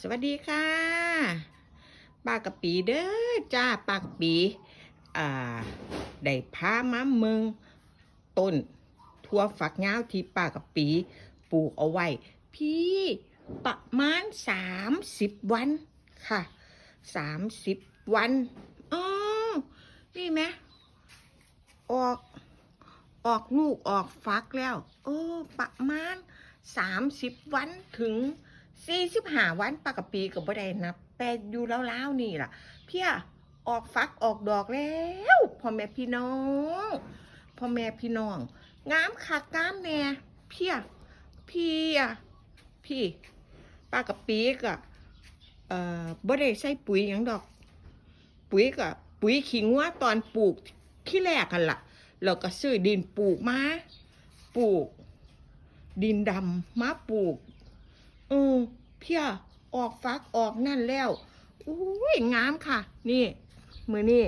สวัสดีค่ะปากะปีเด้อจ้าปากปีอ่าได้พามาเมืองต้นทั่วฝักยาวที่ป้ากะปีปลูกเอาไว้ พี่ประมาณสามสิบวันค่ะสามสิบวันอ๋อนี่ไหมออกออกลูกออกฟักแล้ว โอ้ประมาณสามสิบวันถึง สี่สิบห้าวันปากกะปีก็บ่ได้นับแต่อยู่แล้วๆนี่ล่ะ เพียออกฟักออกดอกแล้วพ่อแม่พี่น้องพ่อแม่พี่น้องงามคักงามแน่เพียเพี่อะพี่ปากกะปีก็เอ่อบ่ได้ใส่ปุ๋ยหยังดอก ปุ๋ยก็ปุ๋ยขิงว่าตอนปลูกที่แรกกันล่ะแล้วก็ซื้อดินปลูกมาปลูก ดินดำมาปลูก เออเพียออกฟักออกนั่นแล้วอุ้ยงามค่ะ นี่ มือนี่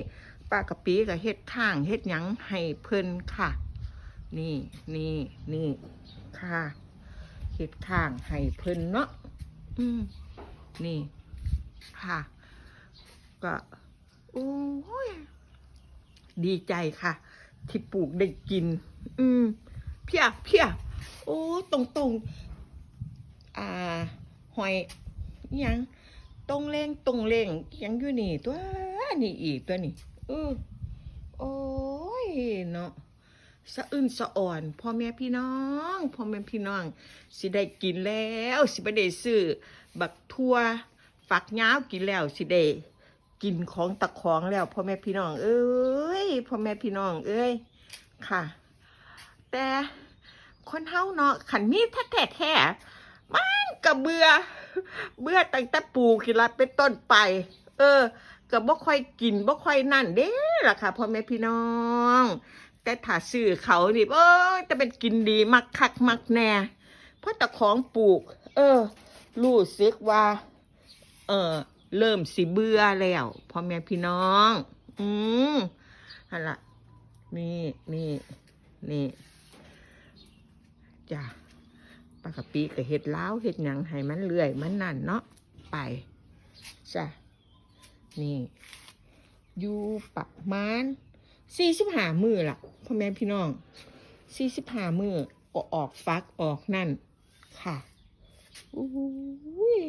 ปลากระปีกับเฮ็ดทางเฮ็ดหยังให้เพิ่นค่ะ นี่นี่นี่ค่ะเฮ็ดทางให้เพิ่นเนาะอืมนี่ค่ะ ก็โอ้ยดีใจค่ะ ที่ปลูกได้กิน อืมเพียเพียโอ้ตรงตรง อ่าหอยยังตรงเลงตรงเลงยังอยู่นี่ตัวนี่อีกตัวนี่เออโอ้ยเนาะสะอื้นสะอ่อนพ่อแม่พี่น้องพ่อแม่พี่น้อง สิได้กินแล้ว สิบ่ได้ซื้อบักทั่วฝักย้าวกินแล้วสิได้กินของตะของแล้วพ่อแม่พี่น้อง เอ้ยพ่อแม่พี่น้อง เอ้ยค่ะ แต่คนเฮาเนาะขันมีแท้แท้็เบื่อเบื่อตั้งแต่ปลูกกินละเป็นต้นไป เออก็บ่ค่อยกินบ่ค่อยนั่นเด้ล่ะค่ะพ่อแม่พี่น้อง แต่ถ้าซื้อเขานี่เอ้ยจะเป็นกินดีมักคักมักแน่ เพราะแต่ของปลูก เออรู้สึกว่า เออเริ่มสิเบื่อแล้วพ่อแม่พี่น้อง อืมนั่นละนี่นี่นี่จ้ะ ปกติก็เฮ็ดล้าวเฮ็ดหยังให้มันเลื่อย มันนั่นเนาะไปจ้ะนี่อยู่ประมาณสี่สิบห้ามือล่ะพ่อแม่พี่น้องสี่สิบห้ามืออออกฟักออกนั่นค่ะอุ้ย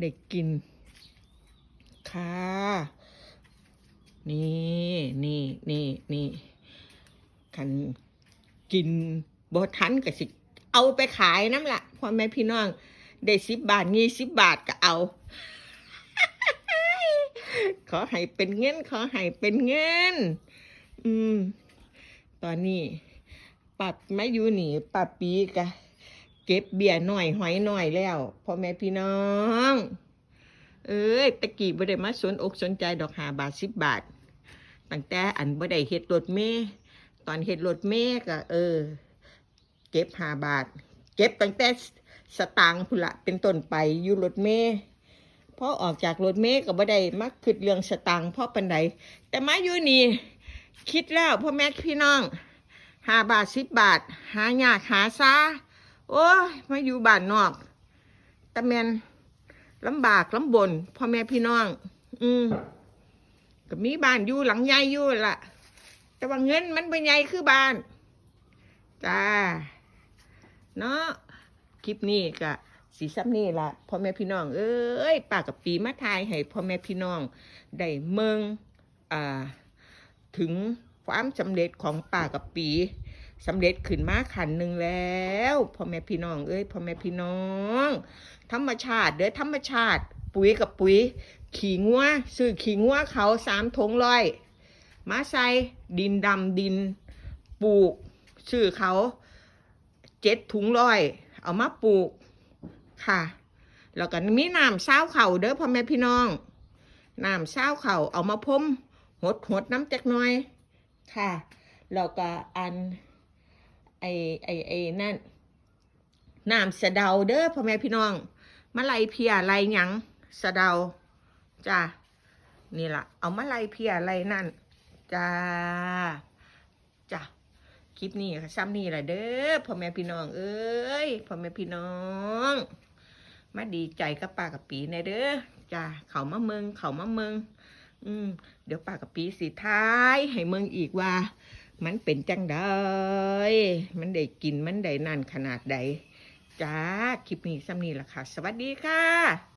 เด็กกิน ค่ะ นี่นี่นี่นี่คันกินบ่ทันก็สิ เอาไปขายน้ำละพ่อแม่พี่น้องได้สิบบาทงี้สิบบาทก็เอา ขอให้เป็นเงินขอให้เป็นเงิน อืม ตอนนี้ปับมาอยู่หนีปับปีกะเก็บเบียร์หน่อยหอยหน่อยแล้วพ่อแม่พี่น้อง เอ้ยตะกี้บ่ได้มาสนอกสนใจดอกหาบาทสิบบาทตั้งแต่อันบ่ได้เฮ็ดรถเมย์ตอนเฮ็ดรถเมย์ก็เออ เก็บหาบาท เก็บตั้งแต่สตางค์พุ่นละเป็นต้นไปอยู่รถเมย์พอออกจากรถเมย์ก็บ่ได้มักคิดเรื่องสตางค์พราะปันใดแต่มาอยู่นี่คิดแล้วพ่อแม่พี่น้องหาบาทสิบบาท หายากหาซาโอ้ยมาอยู่บ้านนอกต่แมนลำบากลำบนพ่อแม่พี่น้อง อืมก็มีบ้านอยู่หลังใหญ่อยู่ล่ะแต่ว่าเงินมันเป็นใหญ่คือบ้าน จ้า เนาะคลิปนี้ก็สีซ้ำนี่ละพ่อแม่พี่น้องเอ้ยปากับปีมาทายให้พ่อแม่พี่น้องได้เมืองอ่าถึงความสำเร็จของป้ากับปีสำเร็จขึ้นมาขันหนึ่งแล้วพ่อแม่พี่น้องเอ้ยพ่อแม่พี่น้อง ธรรมชาติเด้อธรรมชาติ ปุ๋ยกับปุ๋ย ขี่งัวซื้อขี่งัวเขาสามถงร้อย มาใส่ดินดำดิน ปลูกซื้อเขา เจ็ดถุงร้อย เอามาปลูกค่ะ แล้วก็มีน้ำเศร้าเข่าเด้อพ่อแม่พี่น้องน้ำเศร้าเข่าเอามาพรมหดหดน้ำจักหน่อยค่ะ แล้วก็อันไอไอไอนั่นน้ำสะเดาเด้อพ่อแม่พี่น้องมะไลเพียไรหยังสะเดาจ้านี่ละเอามะไลเพียไรนั่นจ้า คลิปนี้ค่ะซ้ำนี่แหละเด้อพ่อแม่พี่น้องเอ้ยพ่อแม่พี่น้องมาดีใจกับป้ากับปีในเด้อจ้าเขามาเมืองเขามาเมืองอืมเดี๋ยวป้ากับปีสิท้าย ให้เมืองอีกว่า มันเป็นจังไดมันได้กินมันได้นั่นขนาดใดจ้าคลิปนี้ซ้ำนี้ล่ะค่ะ สวัสดีค่ะ